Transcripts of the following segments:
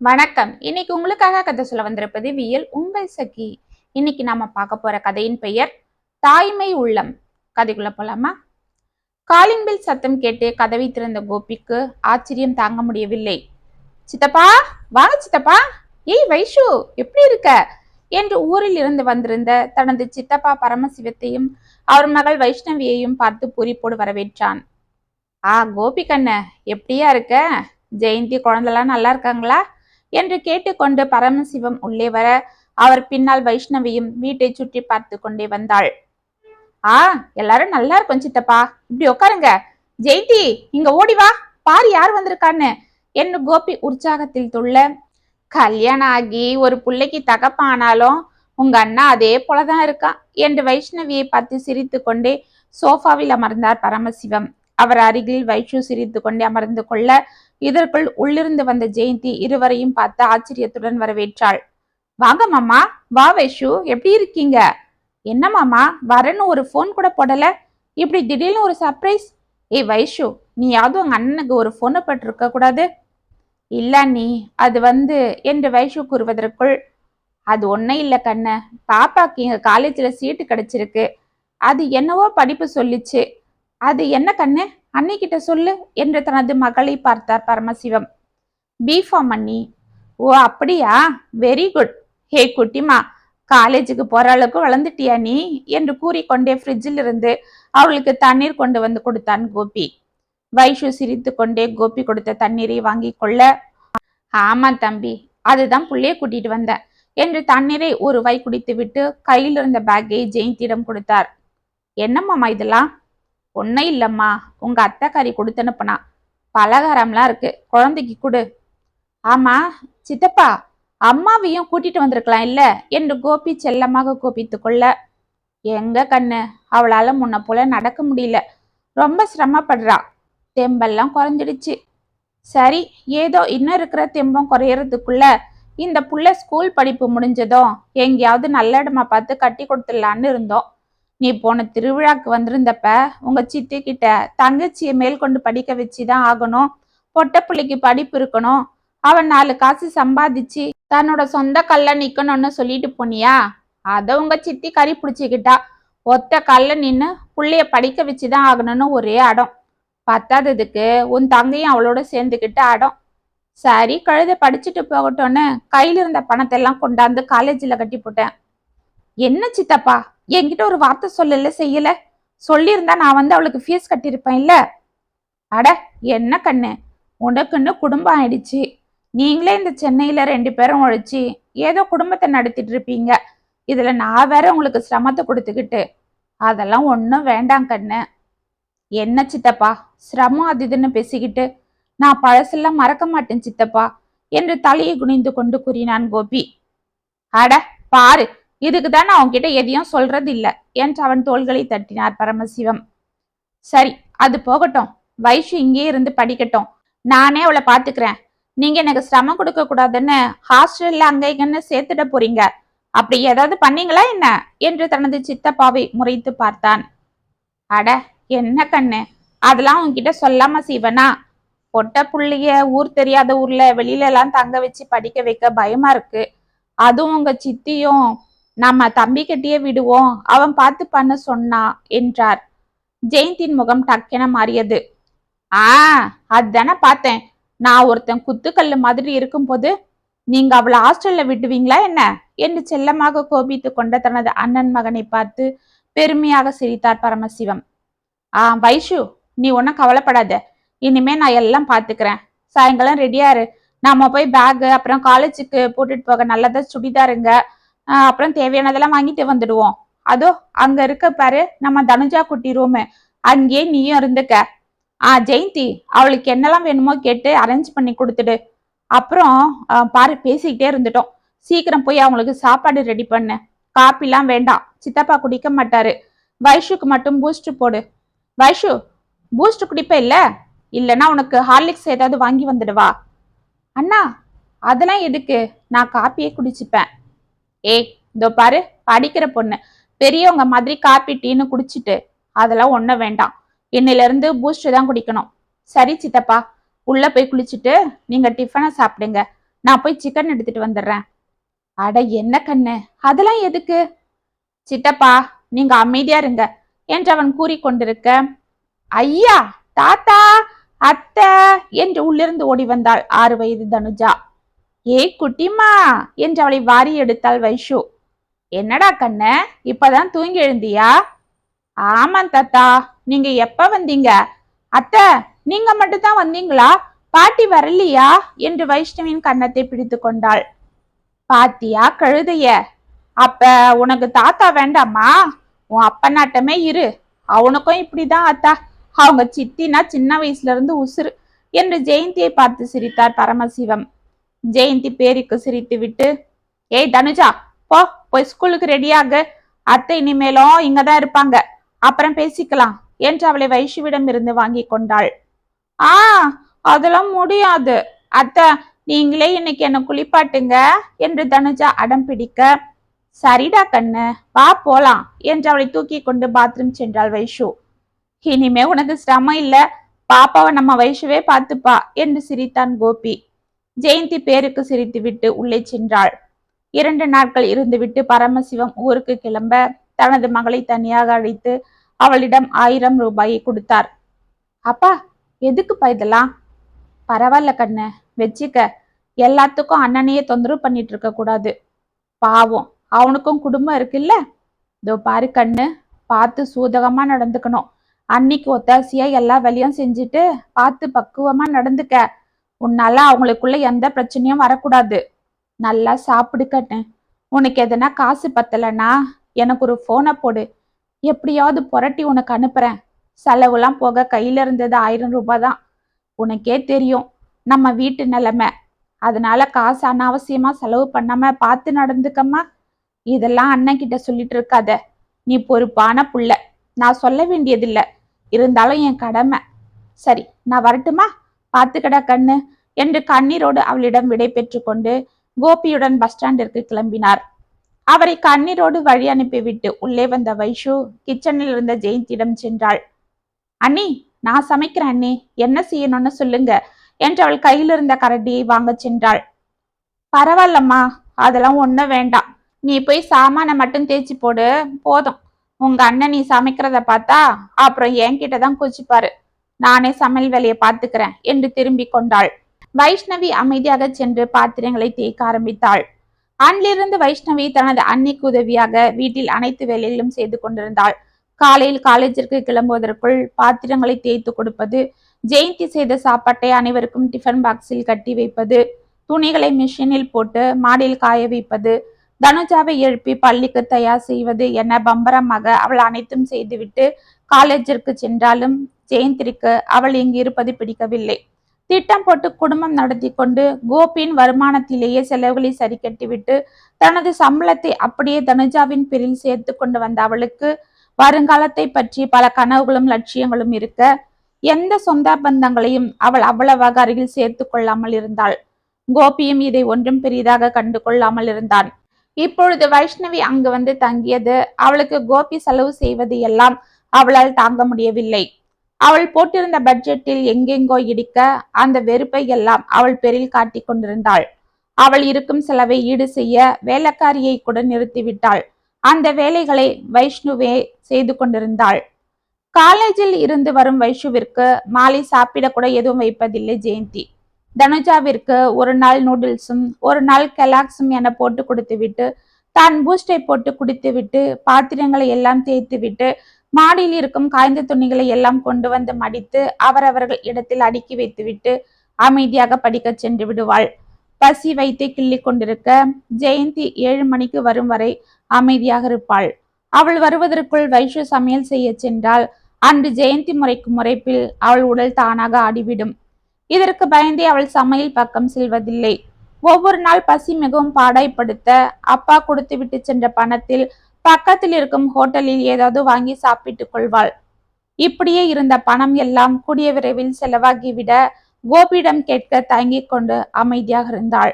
வணக்கம். இன்னைக்கு உங்களுக்காக கதை சொல்ல வந்திருப்பது வியல் உங்கள் சகி. இன்னைக்கு நாம பார்க்க போற கதையின் பெயர் தாய்மை உள்ளம். கதைக்குள்ள போலாமா? காலின்பில் சத்தம் கேட்டு கதவை திறந்த கோபிக்கு ஆச்சரியம் தாங்க முடியவில்லை. சித்தப்பா வாங்க சித்தப்பா. ஏய் வைஷு எப்படி இருக்க? என்று ஊரில் இருந்து வந்திருந்த தனது சித்தப்பா பரமசிவத்தையும் அவர் மகள் வைஷ்ணவியையும் பார்த்து பூரிப்போடு வரவேற்றான். ஆ கோபி கண்ண எப்படியா இருக்க? ஜெயந்தி குழந்தெல்லாம் நல்லா இருக்காங்களா? என்று கேட்டுக்கொண்டு பரமசிவம் உள்ளே வர அவர் பின்னால் வைஷ்ணவியும் வீட்டை சுற்றி பார்த்து கொண்டே வந்தாள். ஆ எல்லாரும் நல்லா இருக்கும் சித்தப்பா. இப்படி உட்காருங்க ஜெயந்தி இங்க ஓடி வா. பாரு யார் வந்திருக்கான்னு. என்று கோபி உற்சாகத்தில் துள்ள கல்யாணம் ஆகி ஒரு பிள்ளைக்கு தகப்பானாலும் உங்க அண்ணா அதே போலதான் இருக்கான் என்று வைஷ்ணவியை பார்த்து சிரித்து கொண்டே சோஃபாவில் அமர்ந்தார் பரமசிவம். அவர் அருகில் வைஷு சிரித்து கொண்டே அமர்ந்து கொள்ள இதற்குள் உள்ளிருந்து வந்த ஜெயந்தி இருவரையும் பார்த்து ஆச்சரியத்துடன் வரவேற்றாள். வாங்க மாமா வா வைஷு எப்படி இருக்கீங்க? என்ன மாமா வரேன்னு ஒரு ஃபோன் கூட போடல. இப்படி திடீர்னு ஒரு சர்ப்ரைஸ் ஏய் வைஷு நீ யாவது உங்க அண்ணனுக்கு ஒரு ஃபோனை பட்டிருக்க கூடாது. இல்ல நீ அது வந்து என்று வைஷு கூறுவதற்குள் அது ஒன்றும் இல்லை கண்ணு. பாப்பாக்கு எங்கள் காலேஜில் சீட்டு கிடச்சிருக்கு. அது என்னவோ படிப்பு சொல்லிச்சு. அது என்ன கண்ணு? அன்னிக்கிட்ட சொல்லு என்று தனது மகளை பார்த்தார் பரமசிவம். பிஃபார்ம் அண்ணி ஓ அப்படியா? வெரி குட் ஹே குட்டிமா காலேஜுக்கு போற அளவுக்கு வளர்ந்துட்டியா நீ? என்று கூறிக்கொண்டே ஃப்ரிட்ஜில் இருந்து அவளுக்கு தண்ணீர் கொண்டு வந்து கொடுத்தான் கோபி. வைஷு சிரித்து கொண்டே கோபி கொடுத்த தண்ணீரை வாங்கி கொள்ள ஆமா தம்பி அதுதான் புள்ளைய கூட்டிட்டு வந்தேன் என்று தண்ணீரை ஒரு வை குடித்து விட்டு கையில் இருந்த பேக்கை ஜெயந்தியிடம் கொடுத்தார். என்னம்மாமா இதெல்லாம்? ஒன்றும் இல்லைம்மா. உங்கள் அத்தைக்காரி கொடுத்து அனுப்புனா. பலகாரம்லாம் இருக்கு. குழந்தைக்கு கொடு. ஆமா சித்தப்பா அம்மாவையும் கூட்டிட்டு வந்திருக்கலாம் இல்ல? என்று கோபி செல்லமாக கோபித்து கொள்ள. எங்க கண்ணு? அவளால முன்ன போல நடக்க முடியல. ரொம்ப சிரமப்படுறா. தெம்பெல்லாம் குறைஞ்சிடுச்சு. சரி ஏதோ இன்னும் இருக்கிற தெம்பம் குறையறதுக்குள்ள இந்த புள்ள ஸ்கூல் படிப்பு முடிஞ்சதும் எங்கேயாவது நல்ல இடமா பார்த்து கட்டி கொடுத்துடலான்னு இருந்தோம். நீ போன திருவிழாக்கு வந்திருந்தப்ப உங்க சித்தி கிட்ட தங்கச்சியை மேற்கொண்டு படிக்க வச்சுதான் ஆகணும். பொட்ட பிள்ளைக்கு படிப்பு இருக்கணும். அவன் நாலு காசு சம்பாதிச்சு தன்னோட சொந்த கல்ல நிக்கணும்னு சொல்லிட்டு போனியா? அத உங்க சித்தி கறி பிடிச்சிக்கிட்டா. ஒத்த கல்ல நின்னு புள்ளைய படிக்க வச்சுதான் ஆகணும்னு ஒரே அடம். பத்தாததுக்கு உன் தங்கையும் அவளோட சேர்ந்துக்கிட்டு அடம். சரி கழுத படிச்சுட்டு போகட்டும்னு கையில இருந்த பணத்தை எல்லாம் கொண்டாந்து காலேஜில் கட்டி போட்டேன் என்ன சித்தப்பா? என்கிட்ட ஒரு வார்த்தை சொல்லல செய்யல. சொல்லியிருந்தா நான் வந்து அவளுக்கு ஃபீஸ் கட்டியிருப்பேன் இல்ல அட என்ன கண்ணு? உனக்குன்னு குடும்பம் ஆயிடுச்சு. நீங்களே இந்த சென்னையில ரெண்டு பேரும் உழைச்சி ஏதோ குடும்பத்தை நடத்திட்டு இருப்பீங்க. இதுல நான் வேற உங்களுக்கு சிரமத்தை கொடுத்துக்கிட்டு. அதெல்லாம் ஒன்றும் வேண்டாம் கண்ணு. என்ன சித்தப்பா? சிரமம் அது இதுன்னு பேசிக்கிட்டு நான் பழசெல்லாம் மறக்க மாட்டேன் சித்தப்பா என்று தலையை குனிந்து கொண்டு கூறினான் கோபி. அட பாரு இதுக்கு தான் நான் உன்கிட்ட எதையும் சொல்றது இல்லை என்று அவன் தோள்களை தட்டினார் பரமசிவம். சரி அது போகட்டும். வைஷு இங்கே இருந்து படிக்கட்டும். நானே அவளை பாத்துக்கிறேன் நீங்க எனக்கு சிரமம் கொடுக்க கூடாதுன்னு ஹாஸ்டல்ல அங்க இங்கன்னு சேர்த்துட போறீங்க. அப்படி ஏதாவது பண்ணீங்களா என்ன? என்று தனது சித்தப்பாவை முறைத்து பார்த்தான். அட என்ன கண்ணு? அதெல்லாம் உன்கிட்ட சொல்லாம செய்வனா? பொட்ட புள்ளைய ஊர் தெரியாத ஊர்ல வெளியில எல்லாம் தங்க வச்சு படிக்க வைக்க பயமா இருக்கு. அதுவும் உங்க சித்தியும் நம்ம தம்பி கிட்டயே விடுவோம். அவன் பார்த்து பண்ண சொன்னா என்றார். ஜெயந்தின் முகம் டக்கென மாறியது. ஆ அதுதானே பார்த்தேன். நான் ஒருத்தன் குத்துக்கல்லு மாதிரி இருக்கும்போது நீங்க அவளை ஹாஸ்டல்ல விடுவீங்களா என்ன? என்று செல்லமாக கோபித்து கொண்ட தனது அண்ணன் மகனை பார்த்து பெருமையாக சிரித்தார் பரமசிவம். ஆ வைஷு நீ ஒன்றும் கவலைப்படாத. இனிமே நான் எல்லாம் பார்த்துக்கிறேன். சாயங்காலம் ரெடியாரு நாம போய் பேகு அப்புறம் காலேஜுக்கு போட்டுட்டு போக நல்லதா சுடிதாருங்க. அப்புறம் தேவையானதெல்லாம் வாங்கிட்டு வந்துடுவோம். அதோ அங்க இருக்க பாரு நம்ம தனுஜா குட்டி ரூமு அங்கேயே நீயும் இருந்துக்க. ஆ ஜெயந்தி அவளுக்கு என்னெல்லாம் வேணுமோ கேட்டு அரேஞ்ச் பண்ணி கொடுத்துடு. அப்புறம் பாரு பேசிக்கிட்டே இருந்துட்டோம். சீக்கிரம் போய் அவங்களுக்கு சாப்பாடு ரெடி பண்ணு. காப்பிலாம் வேண்டாம். சித்தப்பா குடிக்க மாட்டாரு. வைஷுக்கு மட்டும் பூஸ்ட் போடு. வைஷு பூஸ்ட் குடிப்ப இல்ல? இல்லைன்னா உனக்கு ஹார்லிக்ஸ் ஏதாவது வாங்கி வந்துடுவா அண்ணா அதெல்லாம் எதுக்கு? நான் காப்பியே குடிச்சுப்பேன். ஏய் இதோ பாரு படிக்கிற பொண்ணு. பெரியவங்க மாதிரி காப்பி டீன்னு குடிச்சிட்டு அதெல்லாம் ஒன்றும் வேண்டாம். இன்னையில இருந்து பூஸ்ட் தான் குடிக்கணும். சரி சித்தப்பா உள்ளே போய் குளிச்சுட்டு நீங்கள் டிஃபனை சாப்பிடுங்க. நான் போய் சிக்கன் எடுத்துட்டு வந்துடுறேன். அட என்ன கண்ணு? அதெல்லாம் எதுக்கு? சித்தப்பா நீங்க அமைதியா இருங்க. என்று அவன் கூறிக்கொண்டிருக்க ஐயா தாத்தா அத்தை என்று உள்ளிருந்து ஓடி வந்தாள் ஆறு வயது தனுஜா. ஏய் குட்டிமா என்று அவளை வாரி எடுத்தாள் வைஷு. என்னடா கண்ண இப்பதான் தூங்கி எழுந்தியா? ஆமாம் தாத்தா நீங்க எப்ப வந்தீங்க? அத்தை நீங்க மட்டும் தான் வந்தீங்களா? பாட்டி வரலையா? என்று வைஷ்ணவின் கன்னத்தை பிடித்து கொண்டாள். பாத்தியா கழுதைய? அப்ப உனக்கு தாத்தா வேண்டாமா? உன் அப்பனாட்டமே இரு. அவனுக்கும் இப்படிதான் அத்தா. அவங்க சித்தினா சின்ன வயசுல இருந்து உசுறு என்று ஜெயந்தியை பார்த்து சிரித்தார் பரமசிவம். ஜெயந்தி பேரிக்கு சிரித்து விட்டு ஏய் தனுஜா போ போய் ஸ்கூலுக்கு ரெடியாக அத்தை இனிமேலும் இங்கதான் இருப்பாங்க. அப்புறம் பேசிக்கலாம் என்று அவளை வைஷுவிடம் இருந்து வாங்கி கொண்டாள். ஆ அதெல்லாம் முடியாது. அத்தை நீங்களே இன்னைக்கு என்ன குளிப்பாட்டுங்க? என்று தனுஜா அடம் பிடிக்க சரிடா கண்ணு வா போலாம் என்று அவளை தூக்கி கொண்டு பாத்ரூம் சென்றாள் வைஷு. இனிமே உனக்கு சிரமம் இல்ல. பாப்பாவை நம்ம வைஷுவே பார்த்துப்பா என்று சிரித்தான் கோபி. ஜெயந்தி பேருக்கு சிரித்துவிட்டு உள்ளே சென்றாள். இரண்டு நாட்கள் இருந்துவிட்டு பரமசிவம் ஊருக்கு கிளம்ப தனது மகளை தனியாக அழைத்து அவளிடம் ஆயிரம் ரூபாயை கொடுத்தார். அப்பா எதுக்குப்பா இதெல்லாம்? பரவாயில்ல கண்ணு வச்சுக்க. எல்லாத்துக்கும் அண்ணனையே தொந்தரவு பண்ணிட்டு இருக்க கூடாது. பாவம் அவனுக்கும் குடும்பம் இருக்குல்ல? இதோ பாரு கண்ணு பார்த்து சூதகமா நடந்துக்கணும். அன்னைக்கு ஒத்தாசியா எல்லா வேலையும் செஞ்சுட்டு பார்த்து பக்குவமா நடந்துக்க. உன்னால அவங்களுக்குள்ள எந்த பிரச்சனையும் வரக்கூடாது. நல்லா சாப்பிடு கண்ணு. உனக்கு எதனா காசு பத்தலைன்னா எனக்கு ஒரு போனை போடு. எப்படியாவது புரட்டி உனக்கு அனுப்புறேன். செலவுலாம் போக கையில இருந்தது ஆயிரம் ரூபாய் தான். உனக்கே தெரியும் நம்ம வீட்டு நிலைமை. அதனால காசு அனாவசியமா செலவு பண்ணாம பார்த்து நடந்துக்கம்மா. இதெல்லாம் அண்ணன் கிட்ட சொல்லிட்டு இருக்காத. நீ பொறுப்பான புள்ள. நான் சொல்ல வேண்டியதில்லை. இருந்தாலும் என் கடமை. சரி நான் வரட்டுமா? பார்த்துக்கடா கண்ணு என்று கண்ணீரோடு அவளிடம் விடை பெற்று கொண்டு கோபியுடன் பஸ் ஸ்டாண்டிற்கு கிளம்பினார். அவரை கண்ணீரோடு வழி அனுப்பிவிட்டு உள்ளே வந்த வைஷு கிச்சனில் இருந்த ஜெயந்தியிடம் சென்றாள். அண்ணி நான் சமைக்கிறேன் அண்ணி. என்ன செய்யணும்னு சொல்லுங்க என்று அவள் கையில் இருந்த கரண்டியை வாங்க சென்றாள். பரவாயில்லம்மா அதெல்லாம் ஒன்றும் வேண்டாம். நீ போய் சாமானை மட்டும் தேய்ச்சி போடு. போதும். உங்க அண்ணன் நீ சமைக்கிறத பார்த்தா அப்புறம் என்கிட்ட தான் குச்சிப்பாரு நானே சமையல் வேலையை பார்த்துக்கிறேன் என்று திரும்பி கொண்டாள். வைஷ்ணவி அமைதியாக சென்று பாத்திரங்களை தேய்க்க ஆரம்பித்தாள். அன்றிலிருந்து வைஷ்ணவி தனது அன்னைக்கு உதவியாக வீட்டில் அனைத்து வேலைகளும் செய்து கொண்டிருந்தாள். காலையில் காலேஜிற்கு கிளம்புவதற்குள் பாத்திரங்களை தேய்த்து கொடுப்பது ஜெயந்தி செய்த சாப்பாட்டை அனைவருக்கும் டிஃபன் பாக்ஸில் கட்டி வைப்பது துணிகளை மிஷினில் போட்டு மாடியில் காய வைப்பது தனுஜாவை எழுப்பி பள்ளிக்கு தயார் செய்வது என பம்பரமாக அவள் அனைத்தும் செய்துவிட்டு காலேஜிற்கு சென்றாலும் ஜெயந்திற்கு அவள் இங்கு இருப்பது பிடிக்கவில்லை. திட்டம் போட்டு குடும்பம் நடத்தி கொண்டு கோபியின் வருமானத்திலேயே செலவுகளை சரி கட்டிவிட்டு தனது சம்பளத்தை அப்படியே தனுஜாவின் பேரில் சேர்த்து கொண்டு வந்த அவளுக்கு வருங்காலத்தை பற்றி பல கனவுகளும் லட்சியங்களும் இருக்க எந்த சொந்த பந்தங்களையும் அவள் அவ்வளவாக அருகில் சேர்த்து கொள்ளாமல் இருந்தாள். கோபியும் இதை ஒன்றும் பெரிதாக கண்டு கொள்ளாமல் இருந்தான். இப்பொழுது வைஷ்ணவி அங்கு வந்து தங்கியது அவளுக்கு கோபி செலவு செய்வது எல்லாம் அவளால் தாங்க முடியவில்லை. அவள் போட்டிருந்த பட்ஜெட்டில் எங்கெங்கோ இடிக்க அந்த வெறுப்பை எல்லாம் அவள் பெரில் காட்டிக் கொண்டிருந்தாள். அவள் இருக்கும் செலவை ஈடு செய்ய வேலைக்காரியை கூட நிறுத்திவிட்டாள். அந்த வேலைகளை வைஷ்ணுவே செய்து கொண்டிருந்தாள். காலேஜில் இருந்து வரும் வைஷுவிற்கு மாலை சாப்பிட கூட எதுவும் வைப்பதில்லை ஜெயந்தி. தனுஜாவிற்கு ஒரு நாள் நூடுல்ஸும் ஒரு நாள் கெலாக்ஸும் என போட்டு கொடுத்துவிட்டு தான் பூஸ்டை போட்டு குடித்துவிட்டு பாத்திரங்களை எல்லாம் தேய்த்துவிட்டு மாடியில் இருக்கும் காய்ந்த துணிகளை எல்லாம் கொண்டு வந்து மடித்து அவரவர்கள் இடத்தில் அடுக்கி வைத்துவிட்டு அமைதியாக படிக்க சென்று விடுவாள். பசி வைத்து கிள்ளி கொண்டிருக்க ஜெயந்தி ஏழு மணிக்கு வரும் வரை அமைதியாக இருப்பாள். அவள் வருவதற்குள் வைஷு சமையல் செய்ய சென்றால் அன்று ஜெயந்தி முறைக்கு முறைப்பில் அவள் உடல் தானாக ஆடிவிடும். இதற்கு பயந்தே அவள் சமையல் பக்கம் செல்வதில்லை. ஒவ்வொரு நாள் பசி மிகவும் பாடாய்ப்படுத்த அப்பா கொடுத்து விட்டு சென்ற பணத்தில் பக்கத்தில் இருக்கும் ஹோட்டலில் ஏதாவது வாங்கி சாப்பிட்டுக் கொள்வாள். இப்படியே இருந்த பணம் எல்லாம் கூடிய விரைவில் செலவாகிவிட கோபியிடம் கேட்க தயங்கிக் கொண்டு அமைதியாக இருந்தாள்.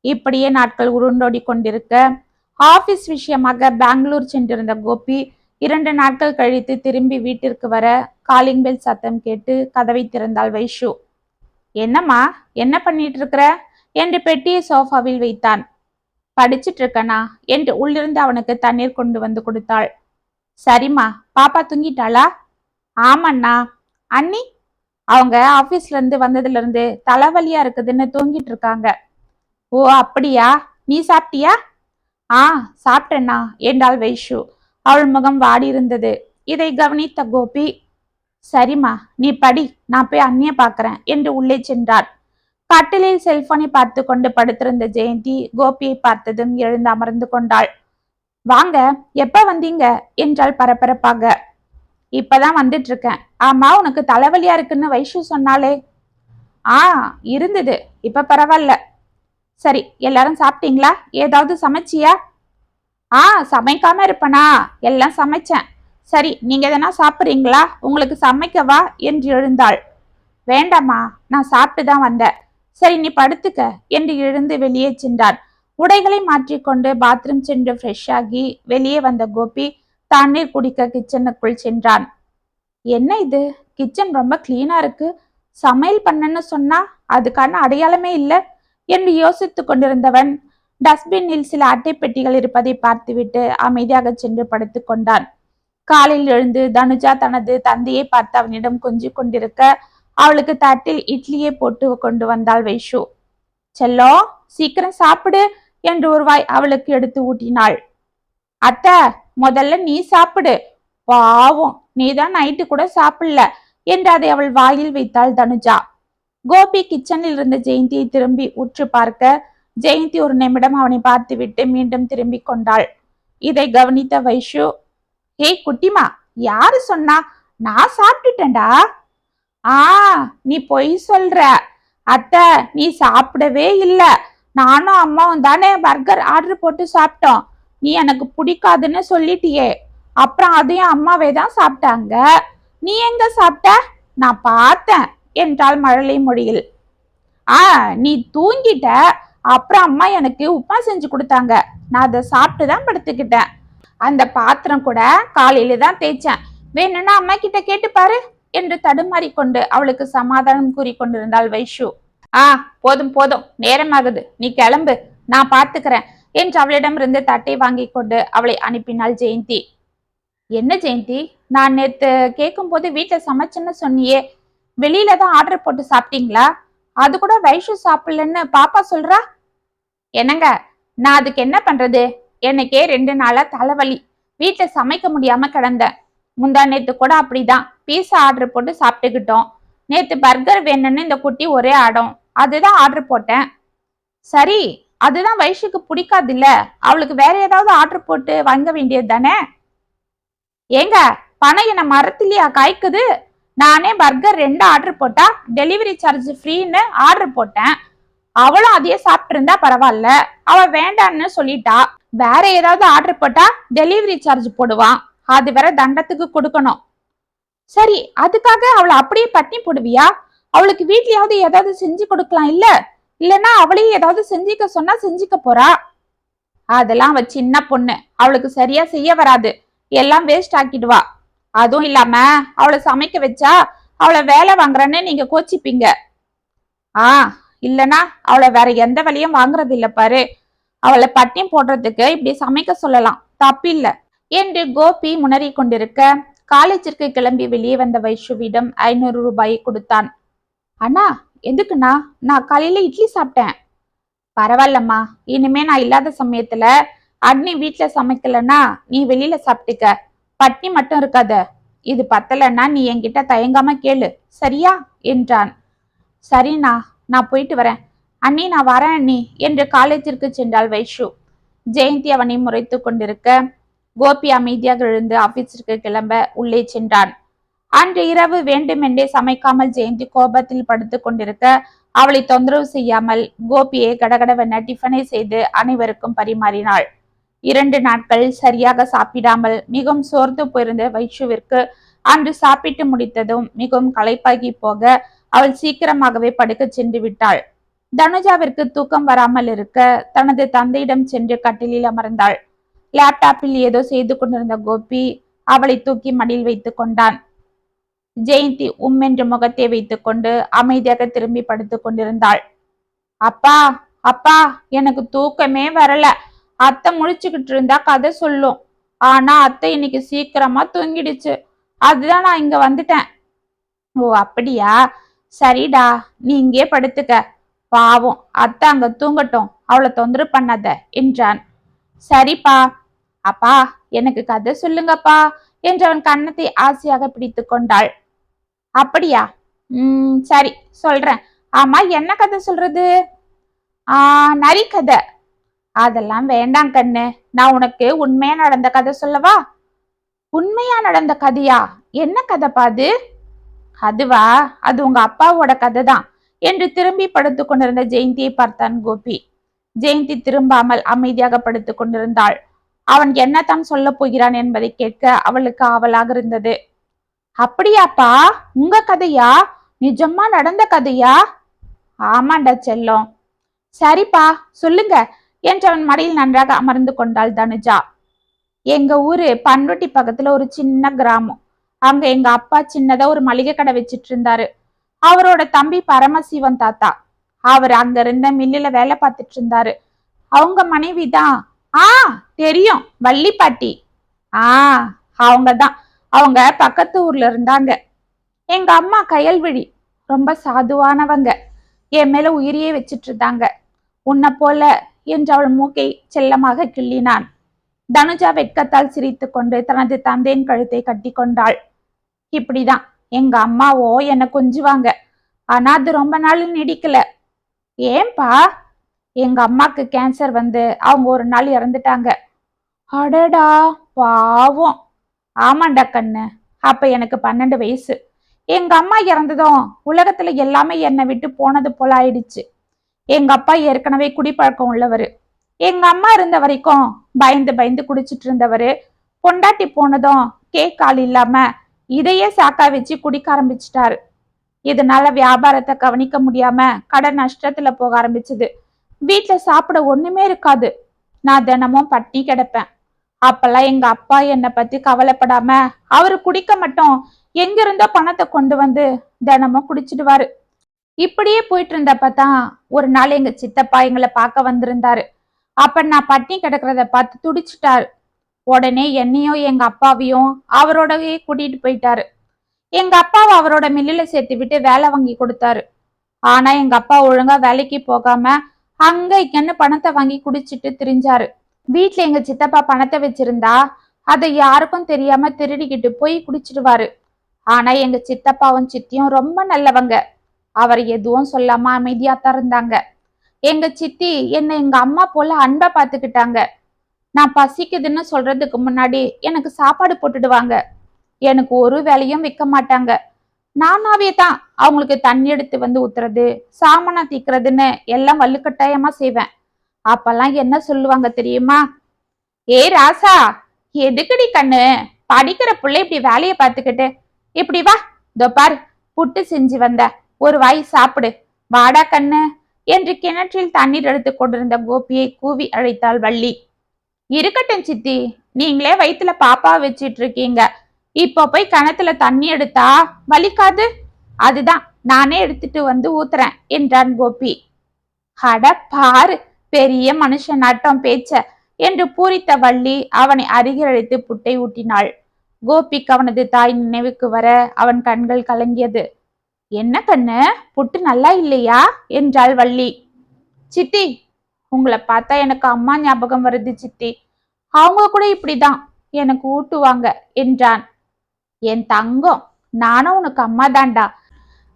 இப்படியே நாட்கள் உருண்டோடி கொண்டிருக்க ஆபீஸ் விஷயமாக பெங்களூர் சென்றிருந்த கோபி இரண்டு நாட்கள் கழித்து திரும்பி வீட்டிற்கு வர காலிங் பெல் சத்தம் கேட்டு கதவை திறந்தாள் வைஷு. என்னம்மா என்ன பண்ணிட்டு இருக்கிற? என்று பெட்டியை சோஃபாவில் வைத்தான். படிச்சிட்டு இருக்கனா என்று உள்ளிருந்து அவனுக்கு தண்ணீர் கொண்டு வந்து கொடுத்தாள். சரிம்மா பாப்பா தூங்கிட்டாளா? ஆமாண்ணா. அண்ணி அவங்க ஆபீஸ்ல இருந்து வந்ததுல இருந்து தலைவலியா இருக்குதுன்னு தூங்கிட்டு இருக்காங்க ஓ அப்படியா? நீ சாப்பிட்டியா? ஆ சாப்பிட்டேண்ணா என்றாள் வைஷு. அவள் முகம் வாடி இருந்தது இதை கவனித்த கோபி சரிம்மா நீ படி நான் போய் அண்ணிய பாக்குறேன் என்று உள்ளே சென்றார். கட்டிலில் செல்போனை பார்த்து கொண்டு படுத்திருந்த ஜெயந்தி கோபியை பார்த்ததும் எழுந்து அமர்ந்து கொண்டாள். வாங்க எப்ப வந்தீங்க? என்றாள் பரபரப்பாக. இப்பதான் வந்துட்டு இருக்கேன் ஆமா உனக்கு தலைவலியா இருக்குன்னு வைஷு சொன்னாலே. ஆ இருந்தது. இப்ப பரவாயில்ல சரி எல்லாரும் சாப்பிட்டீங்களா? ஏதாவது சமைச்சியா? ஆ சமைக்காம இருப்பனா? எல்லாம் சமைச்சேன். சரி நீங்க எதனா சாப்பிட்றீங்களா? உங்களுக்கு சமைக்கவா? என்று எழுந்தாள். வேண்டாம்மா நான் சாப்பிட்டு தான் வந்தேன். சரி நீ படுத்துக்க என்று எழுந்து வெளியே சென்றான். உடைகளை மாற்றிக்கொண்டு பாத்ரூம் சென்று ஃப்ரெஷ் ஆகி வெளியே வந்த கோபி தண்ணீர் குடிக்க கிச்சனுக்குள் சென்றான். என்ன இது? கிச்சன் ரொம்ப கிளீனா இருக்கு. சமையல் பண்ணன்னு சொன்னா அதுக்கான அடையாளமே இல்லை என்று யோசித்துக் கொண்டிருந்தவன் டஸ்ட்பினில் சில அட்டை பெட்டிகள் இருப்பதை பார்த்துவிட்டு அமைதியாக சென்று படுத்து கொண்டான். காலையில் எழுந்து தனுஜா தனது தந்தையை பார்த்து அவனிடம் கொஞ்சிக் கொண்டிருக்க அவளுக்கு தட்டில் இட்லியை போட்டு கொண்டு வந்தாள் வைஷு. செல்லோ சீக்கிரம் சாப்பிடு என்று ஒரு வாய் அவளுக்கு எடுத்து ஊட்டினாள். அத்தை முதல்ல நீ சாப்பிடு. பாவம் நீதான் நைட்டு கூட சாப்பிடல என்று அதை அவள் வாயில் வைத்தாள் தனுஜா. கோபி கிச்சனில் இருந்த ஜெயந்தியை திரும்பி உற்று பார்க்க ஜெயந்தி ஒரு நிமிடம் அவனை பார்த்துவிட்டு மீண்டும் திரும்பி கொண்டாள். இதை கவனித்த வைஷு ஏய் குட்டிமா யாரு சொன்னா? நான் சாப்பிட்டுட்டேன்டா. ஆ நீ பொய் சொல்ற. அத்தை நீ சாப்பிடவே இல்லை. நானும் அம்மாவும் தானே பர்கர் ஆர்டர் போட்டு சாப்பிட்டோம். நீ எனக்கு பிடிக்காதுன்னு சொல்லிட்டியே. அப்புறம் அதையும் அம்மாவே தான் சாப்பிட்டாங்க. நீ எங்க சாப்பிட்ட? நான் பார்த்தேன் என்றாள் மழலை மொழியில். ஆ நீ தூங்கிட்ட. அப்புறம் அம்மா எனக்கு உப்புமா செஞ்சு கொடுத்தாங்க. நான் அதை சாப்பிட்டு தான் படுத்துக்கிட்டேன். அந்த பாத்திரம் கூட காலையில தான் தேய்ச்சேன். வேணும்னா அம்மா கிட்ட கேட்டு பாரு. என்று தடுமாறிக்கொண்டு அவளுக்கு சமாதானம் கூறி கொண்டிருந்தாள் வைஷு. ஆ போதும் போதும். நேரமாகுது. நீ கிளம்பு. நான் பார்த்துக்கிறேன் என்று அவளிடமிருந்து தட்டை வாங்கி கொண்டு அவளை அனுப்பினாள் ஜெயந்தி. என்ன ஜெயந்தி? நான் நேத்து கேட்கும் போது வீட்டுல சமைச்சேன்னு சொன்னியே. வெளியில தான் ஆர்டர் போட்டு சாப்பிட்டீங்களா? அது கூட வைஷு சாப்பிடலன்னு பாப்பா சொல்றா? என்னங்க? நான் அதுக்கு என்ன பண்றது? எனக்கே ரெண்டு நாளா தலைவலி. வீட்டில் சமைக்க முடியாம கிடந்தேன். முந்தா நேத்து கூட அப்படிதான். பீஸா ஆர்டர் போட்டு சாப்பிட்டுக்கிட்டோம். நேத்து பர்கர் வேணும்னு இந்த குட்டி ஒரே ஆடம். அதுதான் ஆர்டர் போட்டேன். சரி அதுதான் வயசுக்கு பிடிக்காது இல்ல அவளுக்கு வேற ஏதாவது ஆர்டர் போட்டு வாங்க வேண்டியது தானே? ஏங்க பணம் என்ன மரத்துலயா காய்க்குது. நானே பர்கர் ரெண்டு ஆர்டர் போட்டா டெலிவரி சார்ஜ் ஃப்ரீன்னு ஆர்டர் போட்டேன். அவளும் அதையே சாப்பிட்டு இருந்தா பரவாயில்ல. அவ வேண்டான்னு சொல்லிட்டா. வேற ஏதாவது ஆர்டர் போட்டா டெலிவரி சார்ஜ் போடுவான். அது வேற தண்டத்துக்கு கொடுக்கணும். சரி அதுக்காக அவளை அப்படியே பட்டி போடுவியா? அவளுக்கு வீட்லயாவது ஏதாவது செஞ்சு கொடுக்கலாம் இல்ல? இல்லனா அவளையும் ஏதாவது செஞ்சுக்க சொன்னா செஞ்சுக்க போறா? அதெல்லாம் அவ சின்ன பொண்ணு. அவளுக்கு சரியா செய்ய வராது. எல்லாம் வேஸ்ட் ஆக்கிடுவா. அதுவும் இல்லாம அவளை சமைக்க வச்சா அவளை வேலை வாங்குறேன்னு நீங்க கோச்சிப்பீங்க. ஆ இல்லனா அவளை வேற எந்த வேலையும் வாங்குறது இல்ல பாரு. அவளை பட்டியம் போடுறதுக்கு இப்படி சமைக்க சொல்லலாம். தப்பில்ல. என்று கோபி முனறி கொண்டிருக்க காலேஜிற்கு கிளம்பி வெளியே வந்த வைஷுவிடம் ஐநூறு ரூபாயை கொடுத்தான். அண்ணா எதுக்குண்ணா? நான் காலையில இட்லி சாப்பிட்டேன். பரவாயில்லம்மா. இனிமே நான் இல்லாத சமயத்துல அண்ணி வீட்டுல சமைக்கலன்னா நீ வெளியில சாப்பிட்டுக்க. பட்னி மட்டும் இருக்காத. இது பத்தலன்னா நீ என்கிட்ட தயங்காம கேளு. சரியா? என்றான். சரிண்ணா. நான் போயிட்டு வரேன். அண்ணி நான் வரேன் அண்ணி என்று காலேஜிற்கு சென்றாள் வைஷு ஜெயந்தி அவனை முறைத்து கொண்டிருக்க கோபி அமைதியாக எழுந்து ஆபீஸிற்கு கிளம்ப உள்ளே சென்றான். அன்று இரவு வேண்டுமென்றே சமைக்காமல் ஜெயந்தி கோபத்தில் படுத்து கொண்டிருக்க அவளை தொந்தரவு செய்யாமல் கோபியை கடகடவென டிஃபனை செய்து அனைவருக்கும் பரிமாறினாள். இரண்டு நாட்கள் சரியாக சாப்பிடாமல் மிகவும் சோர்ந்து போயிருந்த வைஷுவிற்கு அன்று சாப்பிட்டு முடித்ததும் மிகவும் களைப்பாகி போக அவள் சீக்கிரமாகவே படுக்கச் சென்று விட்டாள். தனுஜாவிற்கு தூக்கம் வராமல் இருக்க தனது தந்தையிடம் சென்று கட்டிலில் அமர்ந்தாள். லேப்டாப்பில் ஏதோ செய்து கொண்டிருந்த கோபி அவளை தூக்கி மடியில் வைத்துக் கொண்டான். ஜெயந்தி உம்மென்று முகத்தை வைத்துக்கொண்டு அமைதியாக திரும்பி படுத்துக் கொண்டிருந்தாள். அப்பா அப்பா எனக்கு தூக்கமே வரல. அத்தை முழிச்சுக்கிட்டு இருந்தா கதை சொல்லும். ஆனா அத்தை இன்னைக்கு சீக்கிரமா தூங்கிடுச்சு. அதுதான் நான் இங்க வந்துட்டேன். ஓ அப்படியா? சரிடா நீ இங்கே படுத்துக்க. பாவம் அத்தை அங்க தூங்கட்டும். அவளை தொந்தரவு பண்ணாத என்றான். சரிப்பா அப்பா எனக்கு கதை சொல்லுங்கப்பா என்று அவன் கன்னத்தை ஆசையாக பிடித்து கொண்டாள். அப்படியா? ம் சரி சொல்றேன். ஆமா என்ன கதை சொல்றது? ஆ நரி கதை. அதெல்லாம் வேண்டாம் கண்ணு. நான் உனக்கு உண்மையா நடந்த கதை சொல்லவா? உண்மையா நடந்த கதையா? என்ன கதை பாது அதுவா? அது உங்க அப்பாவோட கதை தான் என்று திரும்பி படுத்து கொண்டிருந்த ஜெயந்தியை பார்த்தான் கோபி. ஜெயந்தி திரும்பாமல் அமைதியாக படுத்துக் கொண்டிருந்தாள். அவன் என்னத்தான் சொல்ல போகிறான் என்பதை கேட்க அவளுக்கு ஆவலாக இருந்தது. அப்படியாப்பா உங்க கதையா? நிஜமா நடந்த கதையா? ஆமாண்டா செல்லம். சரிப்பா சொல்லுங்க என்று அவன் மடியில் நன்றாக அமர்ந்து கொண்டாள் தனுஜா. எங்க ஊரு பண்ருட்டி பக்கத்துல ஒரு சின்ன கிராமம். அங்க எங்க அப்பா சின்னதா ஒரு மளிகை கடை வச்சிட்டு இருந்தாரு அவரோட தம்பி பரமசிவன் தாத்தா. அவர் அங்க இருந்த மில்லுல வேலை பார்த்துட்டு இருந்தாரு அவங்க மனைவி தான் ஆ தெரியும். வள்ளி பாட்டி ஆ அவங்க தான் அவங்க பக்கத்து ஊர்ல இருந்தாங்க. எங்க அம்மா கயல்விழி ரொம்ப சாதுவானவங்க. என் மேல உயிரியே வச்சிட்டு இருந்தாங்க. உன்னை போல என்று அவள் மூக்கை செல்லமாக கிள்ளினான். தனுஜா வெட்கத்தால் சிரித்து கொண்டு தனது தந்தையின் கழுத்தை கட்டி கொண்டாள். இப்படிதான். எங்க அம்மாவோ என்னை கொஞ்சுவாங்க. ஆனா அது ரொம்ப நாள் நீடிக்கல. ஏன்பா? எங்க அம்மாக்கு கேன்சர் வந்து அவங்க ஒரு நாள் இறந்துட்டாங்க. அடடா பாவம். ஆமாண்டா கண்ணு. அப்ப எனக்கு பன்னெண்டு வயசு. எங்க அம்மா இறந்ததும் உலகத்துல எல்லாமே என்னை விட்டு போனது போல ஆயிடுச்சு. எங்க அப்பா ஏற்கனவே குடிப்பழக்கம் உள்ளவர். எங்க அம்மா இருந்த வரைக்கும் பயந்து பயந்து குடிச்சிட்டு இருந்தவர். பொண்டாட்டி போனதும் கேக் ஆள் இல்லாம இதையே சாக்கா வச்சு குடிக்க ஆரம்பிச்சிட்டாரு. இதனால வியாபாரத்தை கவனிக்க முடியாம கடன் நஷ்டத்துல போக ஆரம்பிச்சது. வீட்டுல சாப்பிட ஒண்ணுமே இருக்காது. நான் தினமும் பட்டி கிடப்பேன். அப்பெல்லாம் எங்க அப்பா என்னை பத்தி கவலைப்படாம அவரு குடிக்க மட்டும் எங்க இருந்தோ பணத்தை கொண்டு வந்து தினமும் குடிச்சிடுவாரு. இப்படியே போயிட்டு இருந்தப்ப தான் ஒரு நாள் எங்க சித்தப்பா எங்களை பார்க்க வந்திருந்தாரு. அப்ப நான் பட்டி கிடக்கிறத பார்த்து துடிச்சிட்டாரு. உடனே என்னையும் எங்க அப்பாவையும் அவரோடவே கூட்டிட்டு போயிட்டாரு. எங்க அப்பாவை அவரோட மில்லில சேர்த்து விட்டு வேலை வாங்கி கொடுத்தாரு. ஆனா எங்க அப்பா ஒழுங்கா வேலைக்கு போகாம அங்க இங்கன்னு பணத்தை வாங்கி குடிச்சிட்டு திரிஞ்சாரு. வீட்டுல எங்க சித்தப்பா பணத்தை வச்சிருந்தா அதை யாருக்கும் தெரியாம திருடிக்கிட்டு போய் குடிச்சிடுவாரு. ஆனா எங்க சித்தப்பாவும் சித்தியும் ரொம்ப நல்லவங்க. அவர் எதுவும் சொல்லாம அமைதியா தான் இருந்தாங்க. எங்க சித்தி என்னை எங்க அம்மா போல அன்பா பாத்துக்கிட்டாங்க. நான் பசிக்குதுன்னு சொல்றதுக்கு முன்னாடி எனக்கு சாப்பாடு போட்டுடுவாங்க. எனக்கு ஒரு வேலையும் விற்க மாட்டாங்க. நானாவே தான் அவங்களுக்கு தண்ணி எடுத்து வந்து ஊத்துறது சாமானம் தீக்கிறதுன்னு எல்லாம் வல்லுக்கட்டாயமா செய்வேன். அப்பெல்லாம் என்ன சொல்லுவாங்க தெரியுமா? ஏ ராசா எதுக்குடி கண்ணு? படிக்கிற பிள்ளை இப்படி வேலையை பார்த்துக்கிட்டு இப்படி வா. இதோ பார் புட்டு செஞ்சு வந்த ஒரு வாய் சாப்பிடு. வாடா கண்ணு என்று கிணற்றில் தண்ணீர் எடுத்து கொண்டிருந்த கோபியை கூவி அழைத்தாள் வள்ளி. இருக்கட்டும் சித்தி நீங்களே வயிற்றுல பாப்பா வச்சிட்டு இருக்கீங்க. இப்போ போய் கிணத்துல தண்ணி எடுத்தா வலிக்காது அதுதான். நானே எடுத்துட்டு வந்து ஊத்துறேன் என்றான் கோபி. அட பாரு பெரிய மனுஷன் நாட்டம் பேச்ச என்று பூரித்த வள்ளி அவனை அருகில் அழைத்து புட்டை ஊட்டினாள். கோபிக்கு அவனது தாய் நினைவுக்கு வர அவன் கண்கள் கலங்கியது. என்ன கண்ணு? புட்டு நல்லா இல்லையா? என்றாள் வள்ளி. சித்தி உங்களை பார்த்தா எனக்கு அம்மா ஞாபகம் வருது சித்தி. அவங்க கூட இப்படிதான். எனக்கு ஊட்டுவாங்க என்றான். என் தங்கம். நானும் உனக்கு அம்மா தாண்டா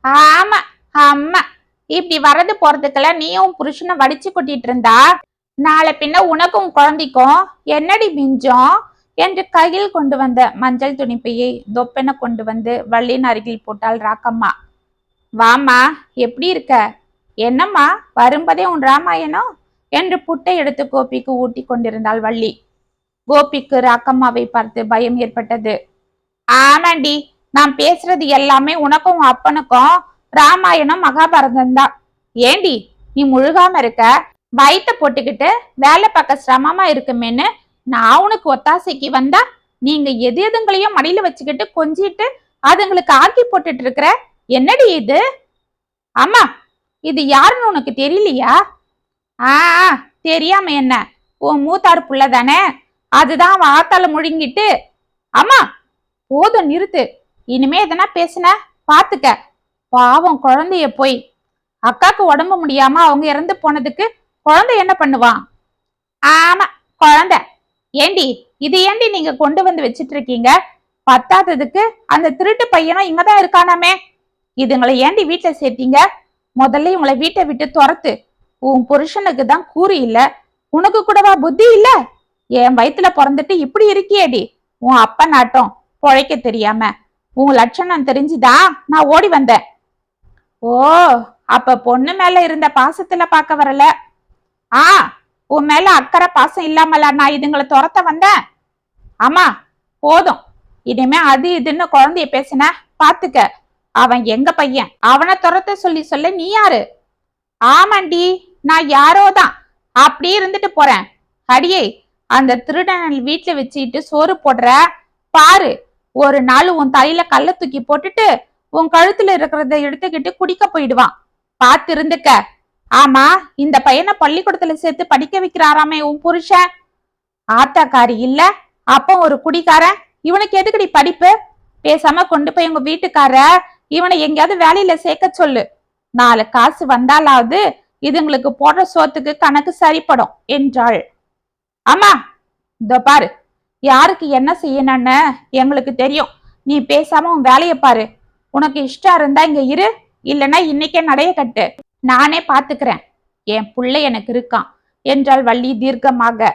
ஆமா அம்மா. இப்படி வரது போறதுக்கெல்லாம் நீயும் புருஷனை வடிச்சு கொட்டிட்டு இருந்தா நாளை பின்ன உனக்கும் குழந்தைக்கும் என்னடி மிஞ்சம்? என்று கையில் கொண்டு வந்த மஞ்சள் துணிப்பையை தொப்பென கொண்டு வந்து வள்ளியின் அருகில் போட்டாள் ராக்கம்மா. வாம்மா எப்படி இருக்க? என்னம்மா வரும்பதே உன் ராமாயணம்? என்று புட்டை எடுத்து கோபிக்கு ஊட்டி கொண்டிருந்தாள் வள்ளி. கோபிக்கு ராக்கம்மாவை பார்த்து பயம் ஏற்பட்டது. ஆமாண்டி நான் பேசுறது எல்லாமே உனக்கும் உன் அப்பனுக்கும் ராமாயணம் மகாபாரதம் தான். ஏண்டி நீ முழுகாம இருக்க வயிற்ற போட்டுக்கிட்டு வேலை பார்க்க சிரமமா இருக்குமேன்னு நான் உனக்கு ஒத்தாசைக்கு வந்தா நீங்க எது எதுங்களையும் மடியில வச்சுக்கிட்டு கொஞ்சிட்டு அதுங்களுக்கு ஆக்கி போட்டுட்டு இருக்கிற என்னடி இது? அம்மா இது யாருன்னு உனக்கு தெரியலையா? ஆ தெரியாம என்ன? உன் மூத்தார் புள்ள தானே? அதுதான் அவன் ஆத்தால முழுங்கிட்டு. அம்மா போதும் நிறுத்து. இனிமே எதனா பேசுன? பாத்துக்க. பாவம் குழந்தைய போய். அக்காக்கு உடம்பு முடியாம அவங்க இறந்து போனதுக்கு குழந்தை என்ன பண்ணுவான் ஆமா குழந்தை. ஏண்டி இது ஏண்டி நீங்க கொண்டு வந்து வச்சிட்டு இருக்கீங்க பத்தாததுக்கு அந்த திருட்டு பையனும் இங்கதான் இருக்கானாமே. இதுங்களை ஏண்டி வீட்டுல சேர்த்தீங்க? முதல்ல இவங்களை வீட்டை விட்டு துரத்து. உன் புருஷனுக்கு தான் கூறு இல்ல. உனக்கு கூடவா புத்தி இல்ல? என் வயித்துல பிறந்துட்டு இப்படி இருக்கியேடி? உன் அப்பா நாட்டம். பொழைக்க தெரியாம. உன் லட்சணம் தெரிஞ்சுதா? நான் ஓடி வந்தேன். ஓ அப்ப பொண்ணு மேல இருந்த பாசத்துல பார்க்க வரல. ஆ உன் மேல அக்கறை பாசம் இல்லாமல நான் இதுங்களை துரத்த வந்தேன்? ஆமா போதும். இனிமே அது இதுன்னு குழந்தைய பேசின பாத்துக்க. அவன் எங்க பையன்? அவனை துரத்த சொல்லி சொல்ல நீ யாரு? ஆமாண்டி நான் யாரோ தான். அப்படியே இருந்துட்டு போறேன். அடியே அந்த திருடனல் வீட்டுல வச்சுக்கிட்டு சோறு போடுற? பாரு ஒரு நாள் உன் தலையில கல்ல தூக்கி போட்டுட்டு உன் கழுத்துல இருக்கிறத எடுத்துக்கிட்டு குடிக்க போயிடுவான். பார்த்து இருந்துக்க ஆமா இந்த பையனை பள்ளிக்கூடத்துல சேர்த்து படிக்க வைக்கிறாராமே உன் புருஷன். ஆத்தாக்காரி இல்ல அப்போ ஒரு குடிக்காரன் இவனுக்கு எதுக்குடி படிப்பு? பேசாம கொண்டு போய் உங்க வீட்டுக்கார இவனை எங்கேயாவது வேலையில சேர்க்க சொல்லு. நாலு காசு வந்தாலாவது இதுங்களுக்கு போடுற சோத்துக்கு கணக்கு சரிப்படும் என்றாள். அம்மா இதோ பாரு. யாருக்கு என்ன செய்யணும்னு எங்களுக்கு தெரியும். நீ பேசாம உன் வேலையை பாரு. உனக்கு இஷ்டம் இருந்தா இங்க இரு. இல்லைன்னா இன்னைக்கே நடைய கட்டு. நானே பாத்துக்கிறேன். என் பிள்ளை எனக்கு இருக்கான். என்றாள் வள்ளி தீர்க்கமாக.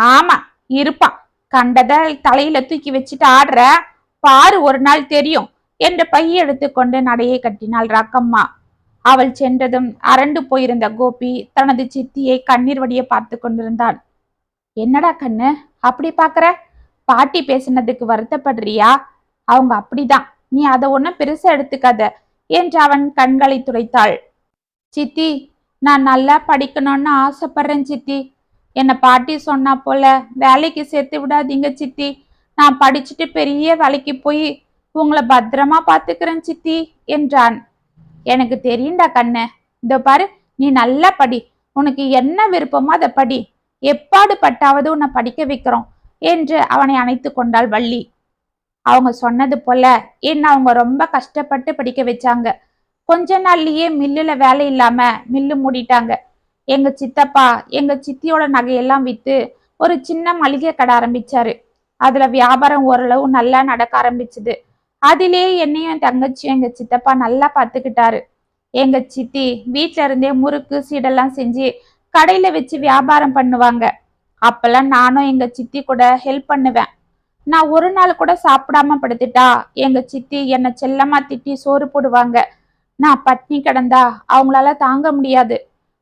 ஆமா இருப்பான். கண்டதை தலையில தூக்கி வச்சுட்டு ஆடுற பாரு ஒரு நாள் தெரியும் என்று பைய எடுத்துக்கொண்டு நடையை கட்டினாள் ராக்கம்மா. அவள் சென்றதும் அரண்டு போயிருந்த கோபி தனது சித்தியை கண்ணீர் வடிய பார்த்து கொண்டிருந்தான் என்னடா கண்ணு? அப்படி பாக்குற? பாட்டி பேசினதுக்கு வருத்தப்படுறியா? அவங்க அப்படிதான். நீ அதை ஒன்னும் பெருசா எடுத்துக்காத என்று அவன் கண்களை துடைத்தாள். சித்தி நான் நல்லா படிக்கணும்னு ஆசைப்படுறேன் சித்தி. என்னை பாட்டி சொன்னா போல வேலைக்கு சேர்த்து விடாதீங்க சித்தி. நான் படிச்சுட்டு பெரிய வேலைக்கு போய் உங்களை பத்திரமா பாத்துக்கிறேன் சித்தி என்றான். எனக்கு தெரியும்டா கண்ணு. இதோ பாரு நீ நல்லா படி. உனக்கு என்ன விருப்பமோ அதை படி. எப்பாடு பட்டாவது உன்னை படிக்க வைக்கிறோம் என்று அவனை அணைத்து கொண்டாள் வள்ளி. அவங்க சொன்னது போல என்ன அவங்க ரொம்ப கஷ்டப்பட்டு படிக்க வச்சாங்க. கொஞ்ச நாள்லயே மில்லுல வேலை இல்லாம மில்லு மூடிட்டாங்க. எங்க சித்தப்பா எங்க சித்தியோட நகையெல்லாம் வித்து ஒரு சின்ன மளிகை கடை ஆரம்பிச்சாரு. அதுல வியாபாரம் ஓரளவு நல்லா நடக்க ஆரம்பிச்சுது. அதிலே என்னையும் என் தங்கச்சியும் எங்க சித்தப்பா நல்லா பார்த்துக்கிட்டாரு. எங்க சித்தி வீட்ல இருந்தே முறுக்கு சீடெல்லாம் செஞ்சு கடையில வச்சு வியாபாரம் பண்ணுவாங்க. அப்பெல்லாம் நானும் எங்க சித்தி கூட ஹெல்ப் பண்ணுவேன். நான் ஒரு நாள் கூட சாப்பிடாம படுத்துட்டா எங்க சித்தி என்னை செல்லமா திட்டி சோறு போடுவாங்க. நான் பட்னி கிடந்தா அவங்களால தாங்க முடியாது.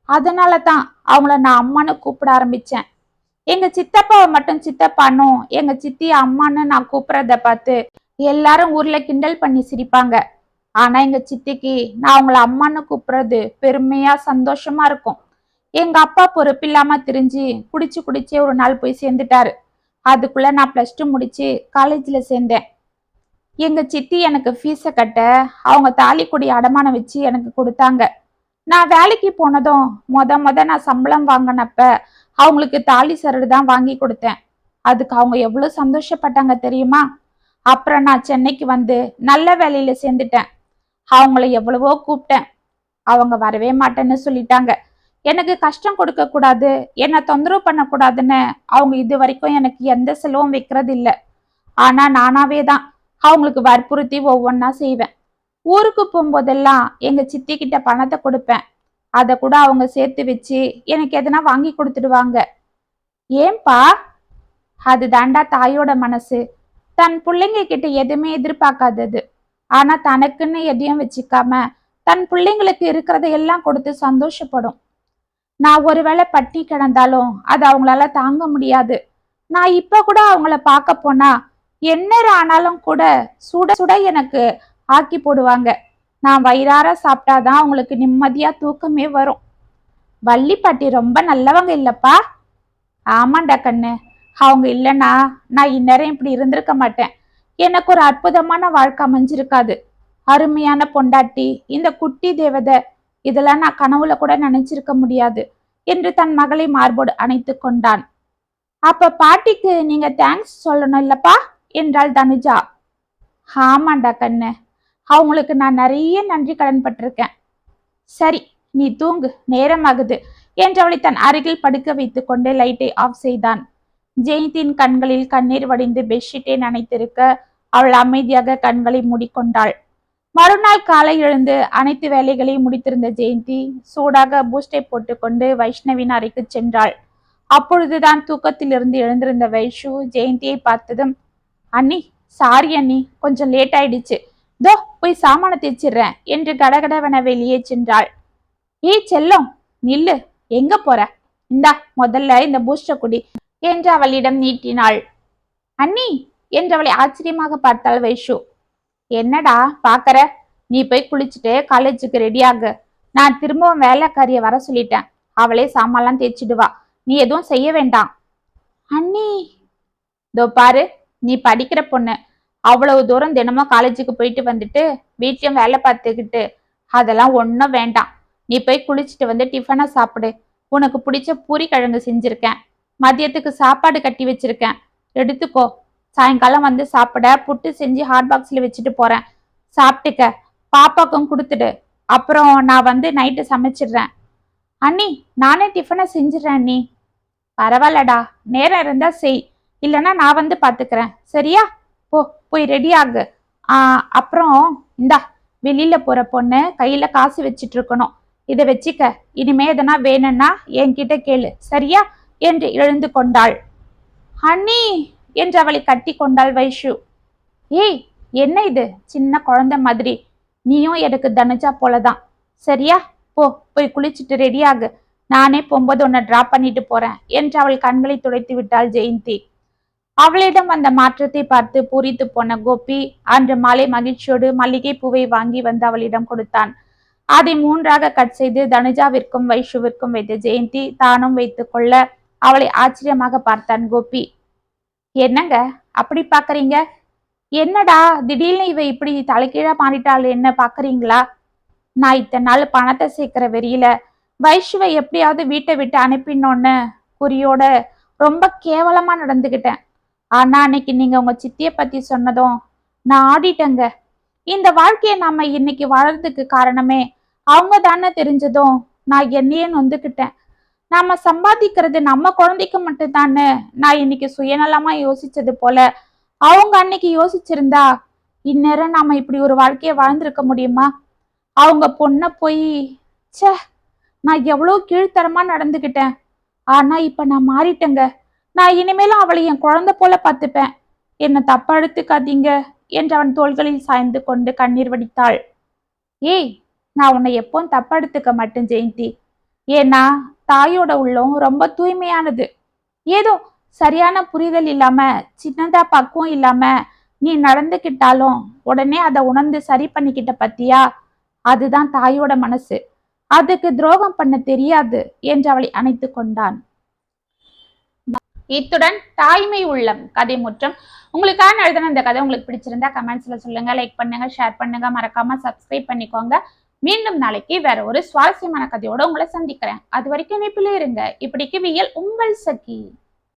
அதனால தான் அவங்கள நான் அம்மான்னு கூப்பிட ஆரம்பிச்சேன். எங்க சித்தப்பாவை மட்டும் சித்தப்பானும் எங்க சித்தி அம்மான்னு நான் கூப்பிடுறத பார்த்து எல்லாரும் ஊர்ல கிண்டல் பண்ணி சிரிப்பாங்க. ஆனா எங்க சித்திக்கு நான் அவங்கள அம்மான்னு கூப்பிடுறது பெருமையா சந்தோஷமா இருக்கும். எங்க அப்பா பொறுப்பில்லாம திரிஞ்சு குடிச்சு குடிச்சே ஒரு நாள் போய் சேர்ந்துட்டாரு. அதுக்குள்ள நான் பிளஸ் டூ முடிச்சு காலேஜ்ல சேர்ந்தேன். எங்க சித்தி எனக்கு ஃபீஸை கட்ட அவங்க தாலிக்குடி அடமானம் வச்சு எனக்கு கொடுத்தாங்க. நான் வேலைக்கு போனதும் மொத மொத நான் சம்பளம் வாங்கினப்ப அவங்களுக்கு தாலி சரடு தான் வாங்கி கொடுத்தேன். அதுக்கு அவங்க எவ்வளோ சந்தோஷப்பட்டாங்க தெரியுமா? அப்புறம் நான் சென்னைக்கு வந்து நல்ல வேலையில சேர்ந்துட்டேன். அவங்கள எவ்வளவோ கூப்பிட்டேன். அவங்க வரவே மாட்டேன்னு சொல்லிட்டாங்க. எனக்கு கஷ்டம் கொடுக்க கூடாது என்னை தொந்தரவு பண்ணக்கூடாதுன்னு அவங்க இது வரைக்கும் எனக்கு எந்த செலவும் வைக்கிறது இல்லை ஆனா நானாவே தான் அவங்களுக்கு வற்புறுத்தி ஒவ்வொன்றா செய்வேன். ஊருக்கு போகும்போதெல்லாம் எங்க சித்தி கிட்ட பணத்தை கொடுப்பேன். அதை கூட அவங்க சேர்த்து வச்சு எனக்கு எதனா வாங்கி கொடுத்துடுவாங்க. ஏன்பா? அது தாண்டா தாயோட மனசு. தன் பிள்ளைங்க கிட்ட எதுவுமே எதிர்பார்க்காதது. ஆனா தனக்குன்னு எதையும் வச்சுக்காம தன் பிள்ளைங்களுக்கு இருக்கிறதையெல்லாம் கொடுத்து சந்தோஷப்படும். நான் ஒருவேளை பட்டி கிடந்தாலும் அது அவங்களால தாங்க முடியாது. நான் இப்ப கூட அவங்கள பார்க்க போனா என்ன ஆனாலும் கூட சுட சுட எனக்கு ஆக்கி போடுவாங்க. நான் வயிறார சாப்பிட்டாதான் அவங்களுக்கு நிம்மதியா தூக்கமே வரும். வள்ளிப்பாட்டி ரொம்ப நல்லவங்க இல்லப்பா? ஆமாண்டா கண்ணு. அவங்க இல்லைன்னா நான் இந்நேரம் இப்படி இருந்திருக்க மாட்டேன். எனக்கு ஒரு அற்புதமான வாழ்க்கை அமைஞ்சிருக்காது. அருமையான பொண்டாட்டி இந்த குட்டி தேவதை இதெல்லாம் நான் கனவுல கூட நினைச்சிருக்க முடியாது என்று தன் மகளை மார்போடு அணைத்து கொண்டான். அப்ப பாட்டிக்கு நீங்க தேங்க்ஸ் சொல்லணும் இல்லப்பா? என்றாள் தனுஜா. ஆமாண்டா கண்ணு. அவங்களுக்கு நான் நிறைய நன்றி கடன் பட்டிருக்கேன். சரி நீ தூங்கு. நேரமாகுது என்றவளை தன் அருகில் படுக்க வைத்து கொண்டு லைட்டை ஆஃப் செய்தான். ஜெயந்தின் கண்களில் கண்ணீர் வடிந்து பெட்ஷீட்டை நனைத்திருக்க அவள் அமைதியாக கண்களை மூடிக்கொண்டாள். மறுநாள் காலை எழுந்து அனைத்து வேலைகளையும் முடித்திருந்த ஜெயந்தி சூடாக பூஸ்டை போட்டுக்கொண்டு வைஷ்ணவின் அறைக்கு சென்றாள். அப்பொழுதுதான் தூக்கத்திலிருந்து எழுந்திருந்த வைஷு ஜெயந்தியை பார்த்ததும் அண்ணி சாரி அண்ணி கொஞ்சம் லேட் ஆயிடுச்சு. தோ போய் சாமான தேய்ச்சிடுறேன் என்று கடகடவென வெளியே சென்றாள். ஏய் செல்லம் நில்லு எங்க போற? இந்தா முதல்ல இந்த பூஸ்ட குடி என்று அவளிடம் நீட்டினாள். அண்ணி என்று அவளை ஆச்சரியமாக பார்த்தாள் வைஷு. என்னடா பாக்கற? நீ போய் குளிச்சுட்டு காலேஜுக்கு ரெடியாகு நான் திரும்பவும் வேலைக்காரிய வர சொல்லிட்டேன். அவளே சாமான்லாம் தேய்ச்சிடுவா நீ எதுவும் செய்ய வேண்டாம். அண்ணி! இதோ பாரு நீ படிக்கிற பொண்ணு. அவ்வளவு தூரம் தினமும் காலேஜுக்கு போயிட்டு வந்துட்டு வீட்லயும் வேலை பார்த்துக்கிட்டு. அதெல்லாம் ஒன்றும் வேண்டாம். நீ போய் குளிச்சுட்டு வந்து டிஃபனை சாப்பிடு. உனக்கு பிடிச்ச பூரி கிழங்கு செஞ்சிருக்கேன். மதியத்துக்கு சாப்பாடு கட்டி வச்சிருக்கேன். எடுத்துக்கோ. சாயங்காலம் வந்து சாப்பிட புட்டு செஞ்சு ஹாட் பாக்ஸில் வச்சுட்டு போகிறேன் சாப்பிட்டுக்க. பாப்பாக்கும் கொடுத்துடு. அப்புறம் நான் வந்து நைட்டு சமைச்சிடுறேன். அண்ணி நானே டிஃபனை செஞ்சிடறேன் அண்ணி. பரவாயில்லடா. நேரம் இருந்தால் செய். இல்லைன்னா நான் வந்து பார்த்துக்கிறேன் சரியா? போ போய் ரெடி ஆகு. அப்புறம் இந்தா வெளியில் போகிற பொண்ணு கையில் காசு வச்சிட்டு இருக்கணும். இதை வச்சுக்க. இனிமே எதனா வேணும்னா என்கிட்ட கேளு. சரியா? என்று எழுந்து கொண்டாள். அண்ணி! என்று அவளை கட்டி கொண்டாள் வைஷு. ஏய் என்ன இது? சின்ன குழந்தை மாதிரி. நீயும் எனக்கு தனுஜா போலதான். சரியா? போ போய் குளிச்சுட்டு ரெடியாகு நானே போகும்போது உன்னை டிராப் பண்ணிட்டு போறேன் என்று அவள் கண்களை துடைத்து விட்டாள் ஜெயந்தி. அவளிடம் அந்த மாற்றத்தை பார்த்து பூரித்து போன கோபி அன்று மாலை மகிழ்ச்சியோடு மல்லிகை பூவை வாங்கி வந்து அவளிடம் கொடுத்தான். அதை மூன்றாக கட் செய்து தனுஜாவிற்கும் வைஷுவிற்கும் வைத்த ஜெயந்தி தானும் வைத்து கொள்ள அவளை ஆச்சரியமாக பார்த்தான் கோபி. என்னங்க? அப்படி பாக்குறீங்க? என்னடா திடீர்னு இவ இப்படி தலைக்கீழா மாறிட்டாள் என்ன பாக்குறீங்களா? நான் இத்தனை நாள் பணத்தை சேர்க்கிற வெறியில வைஷுவை எப்படியாவது வீட்டை விட்டு அனுப்பினோன்னு குறியோட ரொம்ப கேவலமா நடந்துகிட்டேன். ஆனா அன்னைக்கு நீங்க உங்க சித்திய பத்தி சொன்னதும் நான் ஆடிட்டேங்க. இந்த வாழ்க்கையை நாம இன்னைக்கு வாழறதுக்கு காரணமே அவங்க தானே தெரிஞ்சதும் நான் என்னையே நொந்துக்கிட்டேன் நாம சம்பாதிக்கிறது நம்ம குழந்தைக்கு மட்டும்தானே? நான் இன்னைக்கு சுயநலமா யோசிச்சது போல அவங்க அன்னைக்கு யோசிச்சிருந்தா இந்நேரம் நாம இப்படி ஒரு வாழ்க்கையை வாழ்ந்திருக்க முடியுமா? அவங்க பொண்ணை போய் ச்சே நான் எவ்வளோ கீழ்த்தரமா நடந்துக்கிட்டேன். ஆனா இப்ப நான் மாறிட்டேங்க. நான் இனிமேலும் அவளை என் குழந்தை போல பார்த்துப்பேன். என்னை தப்பா எடுத்துக்காதீங்க என்று அவன் தோள்களில் சாய்ந்து கொண்டு கண்ணீர் வடித்தாள். ஏய் நான் உன்னை எப்பவும் தப்பா எடுத்துக்க மாட்டேன் ஜெயந்தி. ஏன்னா தாயோட உள்ளம் ரொம்ப தூய்மையானது. ஏதோ சரியான புரிதல் இல்லாம சின்னதா பக்குவம் இல்லாம நீ நடந்துக்கிட்டாலும் உடனே அதை உணர்ந்து சரி பண்ணிக்கிட்ட பத்தியா? அதுதான் தாயோட மனசு. அதுக்கு துரோகம் பண்ண தெரியாது என்று அவளை அணைத்து கொண்டான். இத்துடன் தாய்மை உள்ளம் கதை முற்றம். உங்களுக்கான எழுதின இந்த கதை உங்களுக்கு பிடிச்சிருந்தா கமெண்ட்ஸ்ல சொல்லுங்க லைக் பண்ணுங்க ஷேர் பண்ணுங்க. மறக்காம சப்ஸ்கிரைப் பண்ணிக்கோங்க. மீண்டும் நாளைக்கு வேற ஒரு சுவாரஸ்யமான கதையோட உங்களை சந்திக்கிறேன். அது வரைக்கும் இணைப்பிலே இருங்க. இப்படிக்கு வியல் உங்கள் சகி.